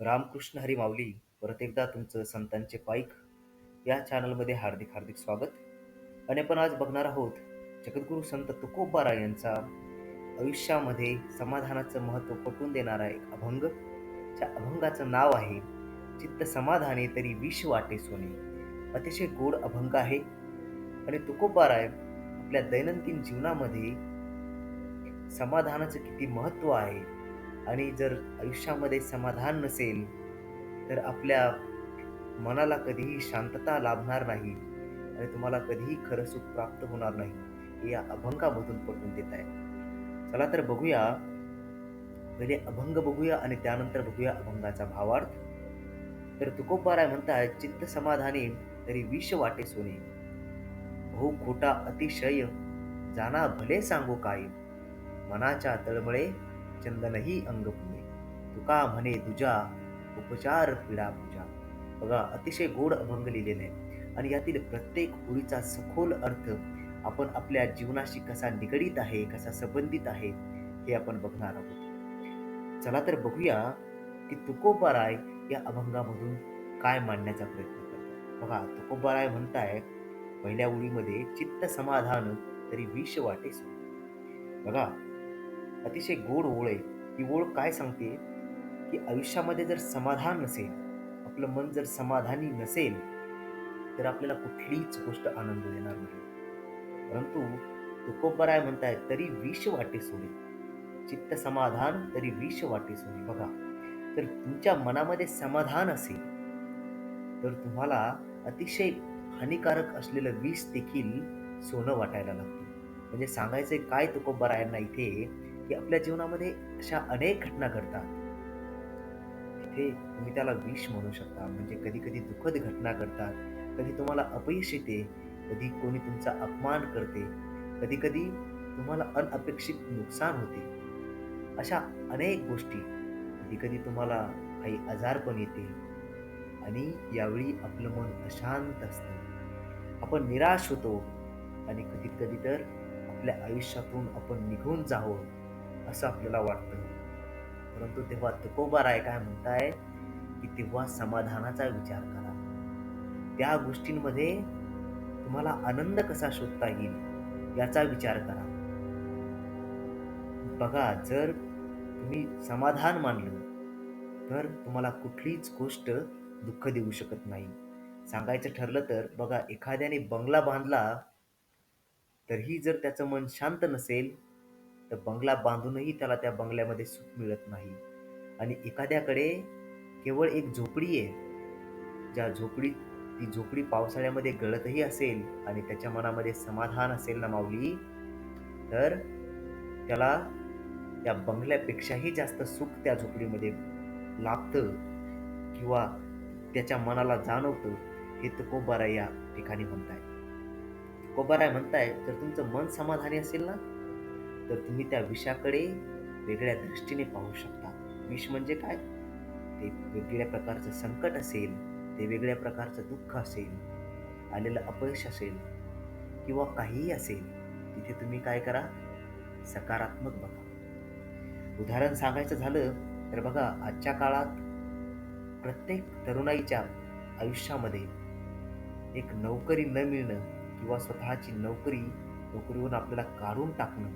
रामकृष्ण हरी माऊली परत एकदा तुमचं संतांचे पाईक. या चॅनलमध्ये हार्दिक हार्दिक स्वागत. आणि आपण आज बघणार आहोत जगद्गुरू संत तुकोबारा यांचा आयुष्यामध्ये समाधानाचं महत्त्व पटवून देणारा एक अभंग त्या अभंगाचं नाव आहे चित्त समाधाने तरी विष वाटे सोने. अतिशय गोड अभंग आहे. आणि तुकोबाराय आपल्या दैनंदिन जीवनामध्ये समाधानाचं किती महत्त्व आहे आणि जर आयुष्यामध्ये समाधान नसेल तर आपल्या मनाला कधीही शांतता लाभणार नाही आणि तुम्हाला कधीही खरं सुख प्राप्त होणार नाही हे या अभंगामधून पटवून देत आहे. चला तर बघूया पहिले अभंग बघूया आणि त्यानंतर बघूया अभंगाचा भावार्थ. तर तुकोबाराय म्हणताय चित्त समाधानी तरी विष वाटे सोने. भाऊ खोटा अतिशय जाना भले सांगू काय. मनाच्या तळमळे चंदनही अंग पुणे तुका म्हणे तुझ्या उपचार पीडा पूजा. बघा अतिशय गोड अभंग लिहिलेले आहे आणि यातील प्रत्येक ओळीचा सखोल अर्थ आपण आपल्या जीवनाशी कसा निगडीत आहे कसा संबंधित आहे हे आपण बघणार आहोत. चला तर बघूया की तुकोबा राय या अभंगामधून काय मांडण्याचा प्रयत्न करतो बघा तुकोबाराय म्हणताय पहिल्या ओळीमध्ये चित्त समाधान तरी विष वाटे बघा अतिशय गोड ओळ आहे. ही ओळ काय सांगते? की आयुष्यामध्ये जर समाधान नसेल आपलं मन जर समाधानी नसेल तर आपल्याला कुठलीच गोष्ट आनंद देणार नाही. परंतु तुकोबराय म्हणताय तरी विष वाटे सोडे. चित्त समाधान तरी विष वाटे सोडे. बघा तर तुमच्या मनामध्ये समाधान असेल तर तुम्हाला अतिशय हानिकारक असलेलं विष देखील सोनं वाटायला लागतं. म्हणजे सांगायचं काय तुकोबरायांना इथे? की आपल्या जीवनामध्ये अशा अनेक घटना घडतात. तिथे तुम्ही त्याला विष म्हणू शकता म्हणजे कधी कधी दुःखद घटना घडतात. कधी तुम्हाला अपयश येते कधी कोणी तुमचा अपमान करते कधी कधी तुम्हाला अनअपेक्षित नुकसान होते. अशा अनेक गोष्टी. कधी कधी तुम्हाला काही आजार पण येते. आणि यावेळी आपलं मन अशांत असतं. आपण निराश होतो आणि कधी कधी तर आपल्या आयुष्यातून आपण निघून जावं. असं आपल्याला वाटतं. परंतु तेव्हा तुकोबाराय काय म्हणताय की तेव्हा समाधानाचा विचार करा. त्या गोष्टींमध्ये तुम्हाला आनंद कसा शोधता येईल याचा विचार करा. बघा जर तुम्ही समाधान मानलं तर तुम्हाला कुठलीच गोष्ट दुःख देऊ शकत नाही. सांगायचं ठरलं तर बघा एखाद्याने बंगला बांधला तरीही जर त्याचं मन शांत नसेल तर बंगला बांधूनही त्याला त्या बंगल्यामध्ये सुख मिळत नाही. आणि एखाद्याकडे केवळ एक झोपडी आहे ज्या झोपडीत ती झोपडी पावसाळ्यामध्ये गळतही असेल आणि त्याच्या मनामध्ये समाधान असेल ना माऊली? तर त्याला त्या बंगल्यापेक्षाही जास्त सुख त्या झोपडीमध्ये लाभतं किंवा त्याच्या मनाला जाणवतं हे तुकोबाराय या ठिकाणी म्हणताय तुकोबाराय म्हणताय तर तुमचं मन समाधानी असेल ना? तर तुम्ही त्या विषाकडे वेगळ्या दृष्टीने पाहू शकता. विष म्हणजे काय? ते वेगळ्या प्रकारचं संकट असेल ते वेगळ्या प्रकारचं दुःख असेल आलेलं अपयश असेल किंवा काहीही असेल तिथे तुम्ही काय करा? सकारात्मक बघा. उदाहरण सांगायचं झालं तर बघा आजच्या काळात प्रत्येक तरुणाईच्या आयुष्यामध्ये एक नोकरी न मिळणं किंवा स्वतःची नोकरी नोकरीवरून आपल्याला काढून टाकणं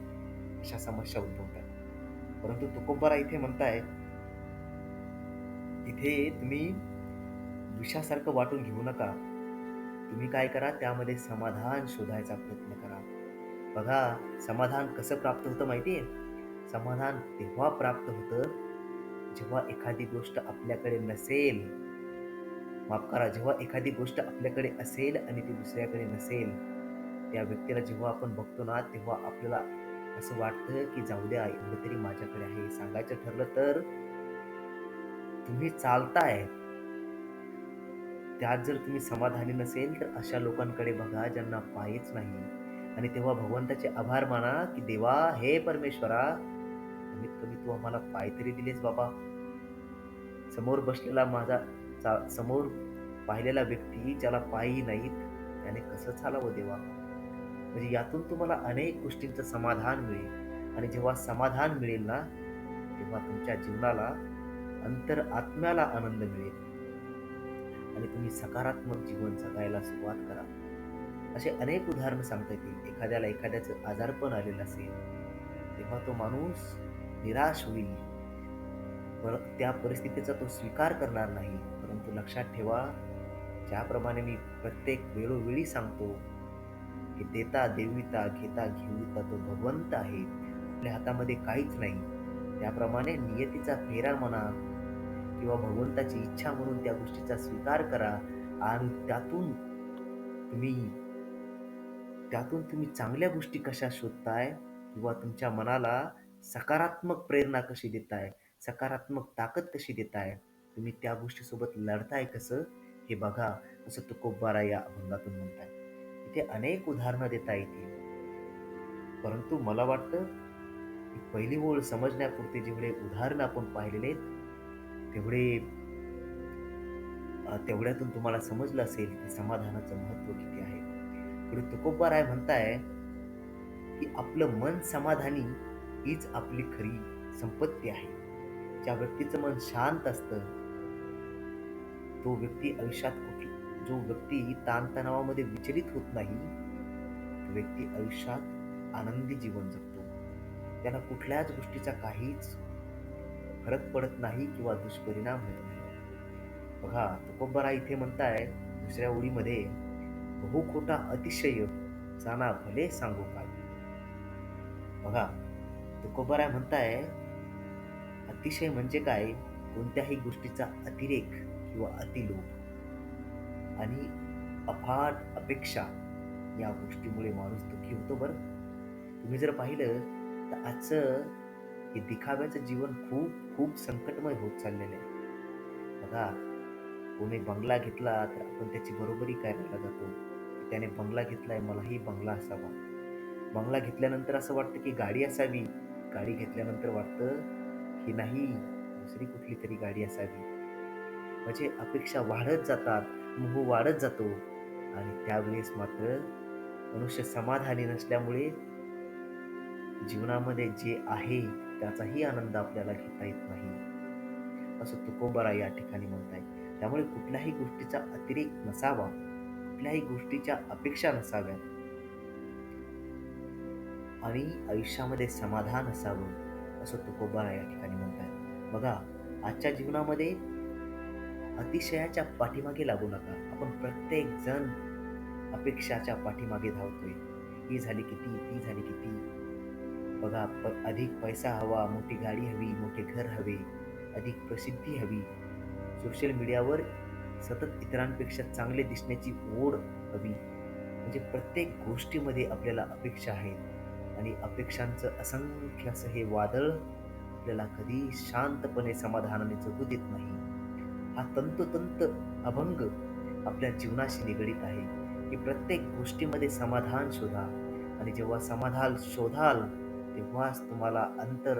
अशा समस्या उद्भवतात. परंतु तुकोबारा इथे म्हणताय इथे तुम्ही विषासारखं वाटून घेऊ नका. तुम्ही काय करा त्यामध्ये समाधान शोधायचा प्रयत्न करा. बघा समाधान कसं प्राप्त होतं माहिती आहे? समाधान तेव्हा प्राप्त होतं जेव्हा एखादी गोष्ट आपल्याकडे नसेल. माफ करा जेव्हा एखादी गोष्ट आपल्याकडे असेल आणि ती दुसऱ्याकडे नसेल त्या व्यक्तीला जेव्हा आपण बघतो ना तेव्हा आपल्याला असं वाटतं की जाऊ द्या एवढं तरी माझ्याकडे आहे. सांगायचं ठरलं तर तुम्ही चालताय. त्यात जर तुम्ही समाधानी नसेल तर अशा लोकांकडे बघा ज्यांना पायच नाही. आणि तेव्हा भगवंताचे आभार माना की देवा हे परमेश्वरा कमीत कमी तू आम्हाला पाय तरी दिलेस बाबा. समोर बसलेला माझा समोर पाहिलेला व्यक्ती ज्याला पायही नाहीत त्याने कसं चालावं देवा? म्हणजे यातून तुम्हाला अनेक गोष्टींचं समाधान मिळेल. आणि जेव्हा समाधान मिळेल ना तेव्हा तुमच्या जीवनाला अंतर आत्म्याला आनंद मिळेल. आणि तुम्ही सकारात्मक जीवन जगायला सुरुवात करा. असे अनेक उदाहरणं सांगता येतील. एखाद्याला एखाद्याचं आजारपण आलेलं असेल तेव्हा तो माणूस निराश होईल. पर त्या परिस्थितीचा तो स्वीकार करणार नाही. परंतु लक्षात ठेवा ज्याप्रमाणे मी प्रत्येक वेळोवेळी सांगतो की देता देविता घेता घेविता तो भगवंत आहे. आपल्या हातामध्ये काहीच नाही. त्याप्रमाणे नियतीचा फेरा म्हणा किंवा भगवंताची इच्छा म्हणून त्या गोष्टीचा स्वीकार करा आणि त्यातून तुम्ही त्यातून तुम्ही चांगल्या गोष्टी कशा शोधताय किंवा तुमच्या मनाला सकारात्मक प्रेरणा कशी देताय सकारात्मक ताकद कशी देताय तुम्ही त्या गोष्टीसोबत लढताय कसं? हे बघा. असं तुकोबारा या अभंगातून म्हणताय इथे अनेक उदाहरणं देता येतील. परंतु मला वाटतं की पहिली ओळ समजण्यापुरते जेवढे उदाहरण आपण पाहिलेले आहेत तेवढे तेवढ्यातून तुम्हाला समजलं असेल की समाधानाचं महत्त्व किती आहे. पुढे तुकोबा राय म्हणताय की आपलं मन समाधानी हीच आपली खरी संपत्ती आहे. ज्या व्यक्तीचं मन शांत असतं तो व्यक्ती आयुष्यात जो व्यक्ती ताणतणावामध्ये विचलित होत नाही तो व्यक्ती आयुष्यात आनंदी जीवन जगतो. त्याला कुठल्याच गोष्टीचा काहीच फरक पडत नाही किंवा दुष्परिणाम होत नाही. बघा तुकोबरा इथे म्हणताय दुसऱ्या ओळीमध्ये बहु खोटा अतिशय जाना भले सांगू काय बघा तुकोबरा म्हणताय अतिशय म्हणजे काय? कोणत्याही गोष्टीचा अतिरेक किंवा अतिलोभ. आणि अफाट अपेक्षा या गोष्टीमुळे माणूस दुःखी होतो बरं. तुम्ही जर पाहिलं तर आजचं हे दिखाव्याचं जीवन खूप खूप संकटमय होत चाललेलं आहे. बघा कोणी बंगला घेतला तर आपण त्याची बरोबरी करायला जातो? त्याने बंगला घेतलाय मलाही बंगला असावा. बंगला घेतल्यानंतर असं वाटतं की गाडी असावी. गाडी घेतल्यानंतर वाटतं की नाही दुसरी कुठली तरी गाडी असावी. म्हणजे अपेक्षा वाढत जातात. मोह वाढत जातो. आणि त्यावेळेस मात्र मनुष्य समाधानी नसल्यामुळे जीवनामध्ये जे आहे त्याचाही आनंद आपल्याला घेता येत नाही. असं तुकोबारा या ठिकाणी म्हणताय. त्यामुळे कुठल्याही गोष्टीचा अतिरेक नसावा. कुठल्याही गोष्टीच्या अपेक्षा नसाव्या आणि आयुष्यामध्ये समाधान असावं असं तुकोबारा या ठिकाणी म्हणताय. बघा आजच्या जीवनामध्ये अतिशयाच्या पाठीमागे लागू नका. आपण प्रत्येक जण अपेक्षाच्या पाठीमागे धावतोय. ही झाली किती ती झाली किती? बघा प अधिक पैसा हवा मोठी गाडी हवी मोठे घर हवे अधिक प्रसिद्धी हवी. सोशल मीडियावर सतत इतरांपेक्षा चांगले दिसण्याची ओढ हवी. म्हणजे प्रत्येक गोष्टीमध्ये आपल्याला अपेक्षा आहेत. आणि अपेक्षांचं असंख्य असं हे वादळ आपल्याला कधी शांतपणे समाधानाने जगू देत नाही. हा तंतोतंत अभंग आपल्या जीवनाशी निगडीत आहे. की प्रत्येक गोष्टीमध्ये समाधान शोधा. आणि जेव्हा समाधान शोधाल तेव्हाच तुम्हाला अंतर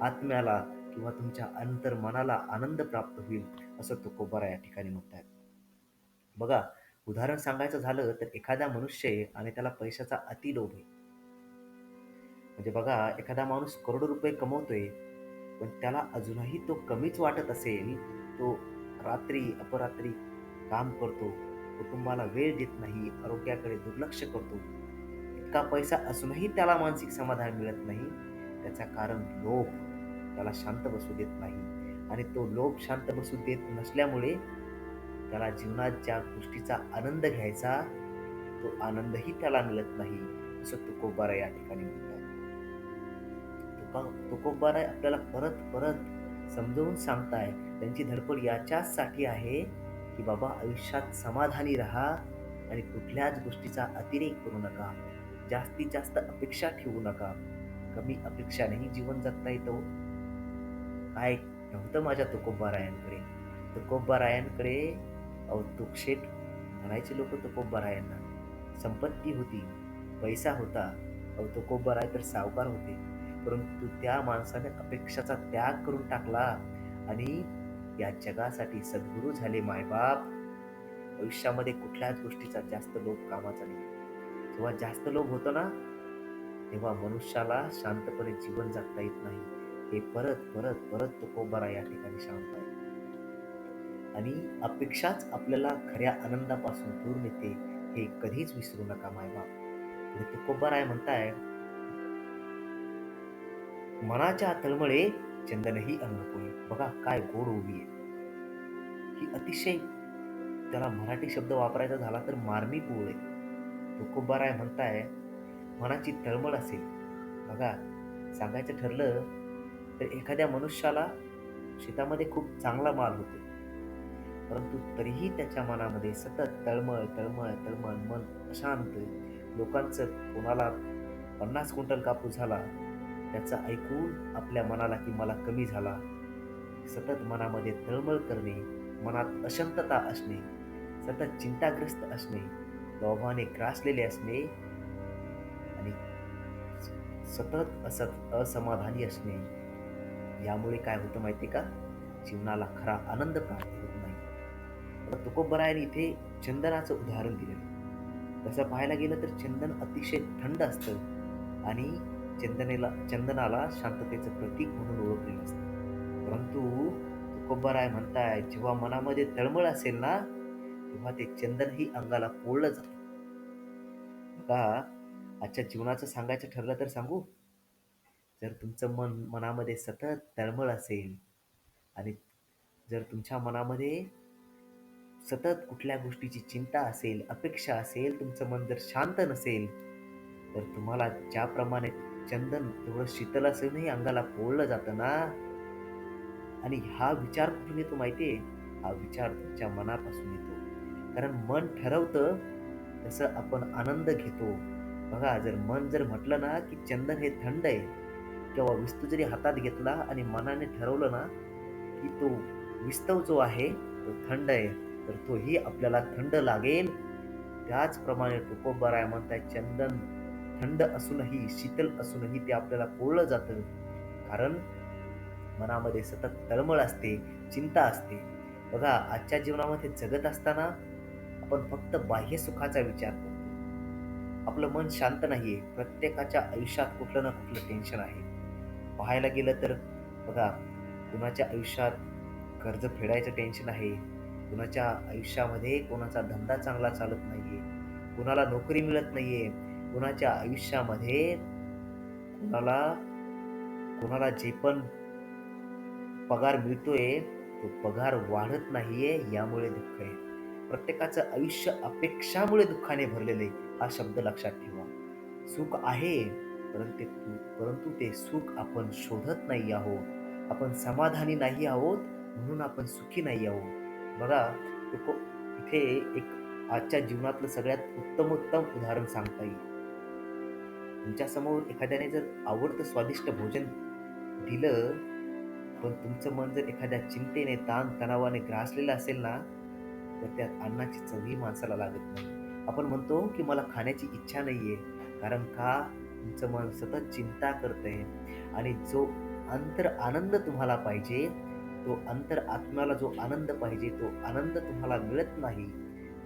आत्म्याला किंवा तुमच्या अंतर मनाला आनंद प्राप्त होईल असं तुकोबारा या ठिकाणी म्हणतात बघा उदाहरण सांगायचं झालं तर एखादा मनुष्य आहे आणि त्याला पैशाचा अतिलोभ आहे. म्हणजे बघा एखादा माणूस करोडो रुपये कमवतोय पण त्याला अजूनही तो कमीच वाटत असेल तो रात्री अपरात्री काम करतो कुटुंबाला वेळ देत नाही आरोग्याकडे दुर्लक्ष करतो. इतका पैसा असूनही त्याला मानसिक समाधान मिळत नाही. त्याचा कारण लोभ. त्याला शांत बसू देत नाही. आणि तो लोभ शांत बसू देत नसल्यामुळे त्याला जीवनात ज्या गोष्टीचा आनंद घ्यायचा तो आनंदही त्याला मिळत नाही असं तुकोबारा या ठिकाणी म्हणतात. तुका तुकोबारा आपल्याला परत परत समजवून सांगताय. त्यांची धडपड याच्याचसाठी आहे की बाबा आयुष्यात समाधानी राहा आणि कुठल्याच गोष्टीचा अतिरेक करू नका. जास्तीत जास्त अपेक्षा ठेवू नका. कमी अपेक्षानेही जीवन जगता येतो हो. काय नव्हतं माझ्या तुकोबारायांकडे. तुकोबारायांकडे अहो म्हणायचे लोक तुकोबारायांना. संपत्ती होती पैसा होता. अहो तर सावकार होते. परंतु त्या माणसाने अपेक्षाचा त्याग करून टाकला आणि या जगासाठी सद्गुरू झाले मायबाप. आयुष्यामध्ये कुठल्याच गोष्टीचा जास्त लोभ कामाचा नाही. जेव्हा जास्त लोभ होतो ना तेव्हा मनुष्याला शांतपणे जीवन जगता येत नाही. हे परत परत परत तुकोबारा या ठिकाणी शांत आहे. आणि अपेक्षाच आपल्याला खऱ्या आनंदापासून दूर नेते हे कधीच विसरू नका मायबाप. पुढे तुकोबाराय म्हणताय मनाच्या तळमळे चंदनही अंगपोळी बघा काय गोड उभी आहे. ही अतिशय त्याला मराठी शब्द वापरायचा झाला तर मार्मी पोळ आहे. तुकोबाराय म्हणताय मनाची तळमळ असेल. बघा सांगायचं ठरलं तर एखाद्या मनुष्याला शेतामध्ये खूप चांगला माल होतो. परंतु तरीही त्याच्या मनामध्ये सतत तळमळ तळमळ तळमळ मन अशांत लोकांचं कोणाला पन्नास क्विंटल कापूस झाला त्याचं ऐकून आपल्या मनाला की मला कमी झाला. सतत मनामध्ये तळमळ करणे मनात अशांतता असणे सतत चिंताग्रस्त असणे लोभाने ग्रासलेले असणे आणि सतत असत असमाधानी असणे. यामुळे काय होतं माहिती का? जीवनाला खरा आनंद प्राप्त होत नाही. आता तुकोबरायाने इथे चंदनाचं उदाहरण दिलेलं. तसं पाहायला गेलं तर चंदन अतिशय थंड असतं आणि चंदनेला चंदनाला शांततेचं प्रतीक म्हणून ओळखलेलं असतं. परंतु तुकोबराय म्हणताय जेव्हा मनामध्ये तळमळ असेल ना तेव्हा ते चंदनही अंगाला पोळलं जातं. बघा आजच्या जीवनाचं सांगायचं ठरलं तर सांगू. जर तुमचं मन मनामध्ये सतत तळमळ असेल आणि जर तुमच्या मनामध्ये सतत कुठल्या गोष्टीची चिंता असेल अपेक्षा असेल तुमचं मन जर शांत नसेल तर तुम्हाला ज्याप्रमाणे चंदन एवढं शीतल असूनही अंगाला पोळलं जातं ना? आणि हा विचार कुठून येतो माहितीये? हा विचार तुमच्या मनापासून येतो. कारण मन ठरवतं तसं आपण आनंद घेतो. बघा जर मन जर म्हटलं ना की चंदन हे थंड आहे किंवा विस्तू जरी हातात घेतला आणि मनाने ठरवलं ना की तो विस्तव जो आहे तो थंड आहे तर तोही आपल्याला थंड लागेल. त्याचप्रमाणे तुकोबराय म्हणताय चंदन थंड असूनही शीतल असूनही ते आपल्याला पोळलं जातं. कारण मनामध्ये सतत तळमळ असते चिंता असते. बघा आजच्या जीवनामध्ये जगत असताना आपण फक्त बाह्य सुखाचा विचार करतो. आपलं मन शांत नाहीये. प्रत्येकाच्या आयुष्यात कुठलं ना कुठलं टेन्शन आहे. पाहायला गेलं तर बघा कुणाच्या आयुष्यात कर्ज फेडायचं टेन्शन आहे? कुणाच्या आयुष्यामध्ये कोणाचा धंदा चांगला चालत नाहीये? कुणाला नोकरी मिळत नाहीये? कुणाच्या आयुष्यामध्ये कुणाला कुणाला जे पण पगार मिळतोय तो पगार वाढत नाहीये यामुळे दुःख आहे. प्रत्येकाचं आयुष्य अपेक्षामुळे दुःखाने भरलेलं आहे हा शब्द लक्षात ठेवा. सुख आहे परंतु परंतु ते सुख आपण शोधत नाही आहोत. आपण समाधानी नाही आहोत म्हणून आपण सुखी नाही आहोत. बघा इथे एक आजच्या जीवनातलं सगळ्यात उत्तम उत्तम उदाहरण सांगता येईल. तुमच्यासमोर एखाद्याने जर आवडतं स्वादिष्ट भोजन दिलं पण तुमचं मन जर एखाद्या चिंतेने ताण तणावाने ग्रासलेलं असेल ना तर त्या अन्नाची चवही माणसाला लागत नाही. आपण म्हणतो की मला खाण्याची इच्छा नाही आहे कारण का? तुमचं मन सतत चिंता करतंय आणि जो अंतर आनंद तुम्हाला पाहिजे तो अंतर आत्म्याला जो आनंद पाहिजे तो आनंद तुम्हाला मिळत नाही.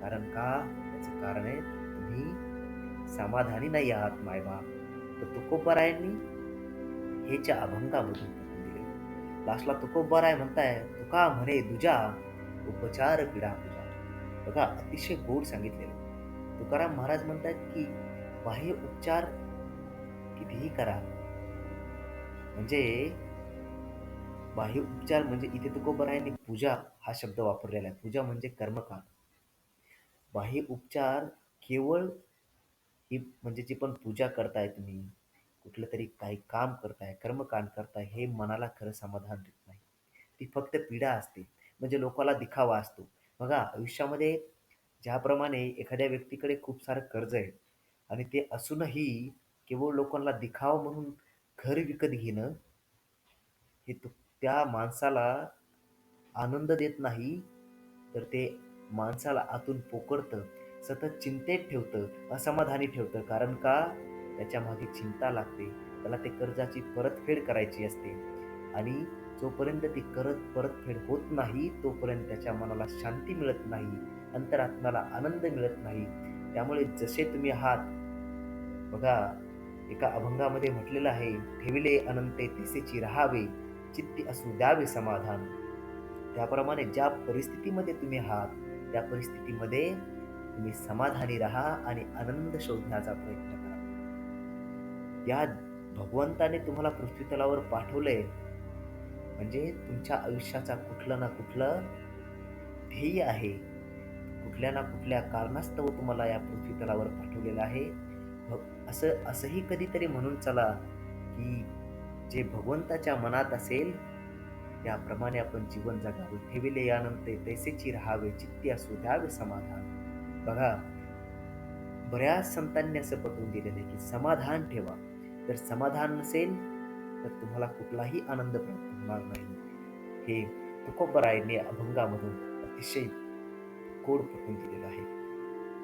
कारण का? त्याचं कारण आहे तुम्ही समाधानी नाही आहात मायबाप तर तुकोबरायांनी हेच्या अभंगामधून दिले. लास्टला तुकोबराय म्हणताय तुका म्हणे दुजा उपचार पिढा तुझा. बघा अतिशय गोड सांगितलेलं तुकाराम महाराज म्हणतात की बाह्य उपचार कितीही करा. म्हणजे बाह्य उपचार म्हणजे इथे तुकोबरायांनी पूजा हा शब्द वापरलेला आहे. पूजा म्हणजे कर्मकांड. बाह्य उपचार केवळ ही म्हणजे जी पण पूजा करताय तुम्ही कुठलं तरी काही काम करताय कर्मकांड करताय हे मनाला खरं समाधान देत नाही. ती फक्त पीडा असते. म्हणजे लोकाला दिखावा असतो. बघा आयुष्यामध्ये ज्याप्रमाणे एखाद्या व्यक्तीकडे खूप सारं कर्ज आहे आणि ते असूनही केवळ लोकांना दिखावा म्हणून घर विकत घेणं हे तो त्या माणसाला आनंद देत नाही तर ते माणसाला आतून पोकळतं. सतत चिंतेत ठेवतं असमाधानी ठेवतं. कारण का? त्याच्यामागे चिंता लागते. त्याला ते कर्जाची परतफेड करायची असते. आणि जोपर्यंत ती करत परतफेड होत नाही तोपर्यंत त्याच्या मनाला शांती मिळत नाही. अंतरात्म्याला आनंद मिळत नाही. त्यामुळे जसे तुम्ही आहात बघा एका अभंगामध्ये म्हटलेलं आहे ठेविले अनंते तिसेची राहावे चित्ती असू द्यावे समाधान. त्याप्रमाणे ज्या परिस्थितीमध्ये तुम्ही आहात त्या परिस्थितीमध्ये तुम्ही समाधानी राहा आणि आनंद शोधण्याचा प्रयत्न करा. या भगवंताने तुम्हाला पृथ्वीतलावर पाठवलंय म्हणजे तुमच्या आयुष्याचा कुठलं ना कुठलं ध्येय आहे. कुठल्या ना कुठल्या कारणास्तव तुम्हाला या पृथ्वीतलावर पाठवलेलं आहे. असं असंही कधीतरी म्हणून चला की जे भगवंताच्या मनात असेल त्याप्रमाणे आपण जीवन जगावे ठेविले. यानंतर तैसेची राहावे चित्ती असू द्यावे समाधान. बघा बऱ्याच संतांनी असं पटवून दिलेलं आहे की समाधान ठेवा. जर समाधान नसेल तर तुम्हाला कुठलाही आनंद प्राप्त होणार नाही. हे तुकोबरायने अभंगामधून अतिशय कोड पटवून दिलेलं आहे.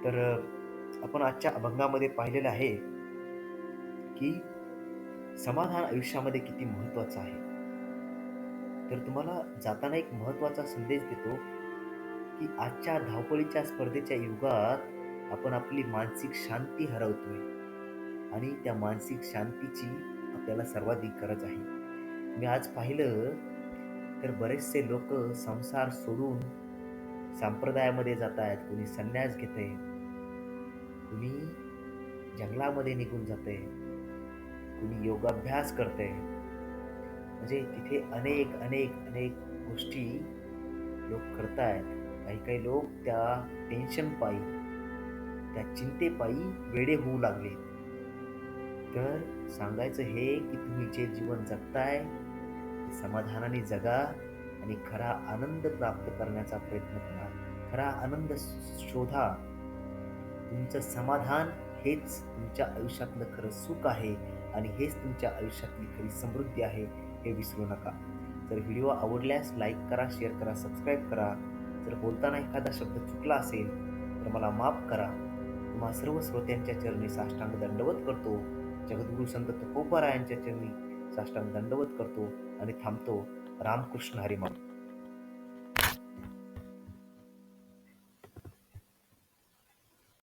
तर आपण आजच्या अभंगामध्ये पाहिलेलं आहे की समाधान आयुष्यामध्ये किती महत्वाचं आहे. तर तुम्हाला जाताना एक महत्त्वाचा संदेश देतो की आजच्या धावपळीच्या स्पर्धेच्या युगात आपण आपली मानसिक शांती हरवतोय. आणि त्या मानसिक शांतीची आपल्याला सर्वाधिक गरज आहे. मी आज पाहिलं तर बरेचसे लोक संसार सोडून संप्रदायामध्ये जात आहेत. कुणी संन्यास घेते कुणी जंगलामध्ये निघून जाते कुणी योगाभ्यास करते. म्हणजे तिथे अनेक अनेक अनेक गोष्टी लोक करतायत. काही काही लोक त्या टेन्शन पायी त्या चिंतेपायी वेडे होऊ लागले. तर सांगायचं हे की तुम्ही जे जीवन जगताय समाधानाने जगा आणि खरा आनंद प्राप्त करण्याचा प्रयत्न करा. खरा आनंद शोधा. तुमचं समाधान हेच तुमच्या आयुष्यातलं खरं सुख आहे आणि हेच तुमच्या आयुष्यातली खरी समृद्धी आहे हे विसरू नका. जर व्हिडिओ आवडल्यास लाईक करा शेअर करा सबस्क्राईब करा. जर बोलताना एखादा शब्द चुकला असेल तर मला माफ करा. तुम्हा सर्व श्रोत्यांच्या चरणी साष्टांग दंडवत करतो. जगद्गुरू संत तुकोबारायांच्या चरणी साष्टांग दंडवत करतो आणि थांबतो. रामकृष्ण हरिमान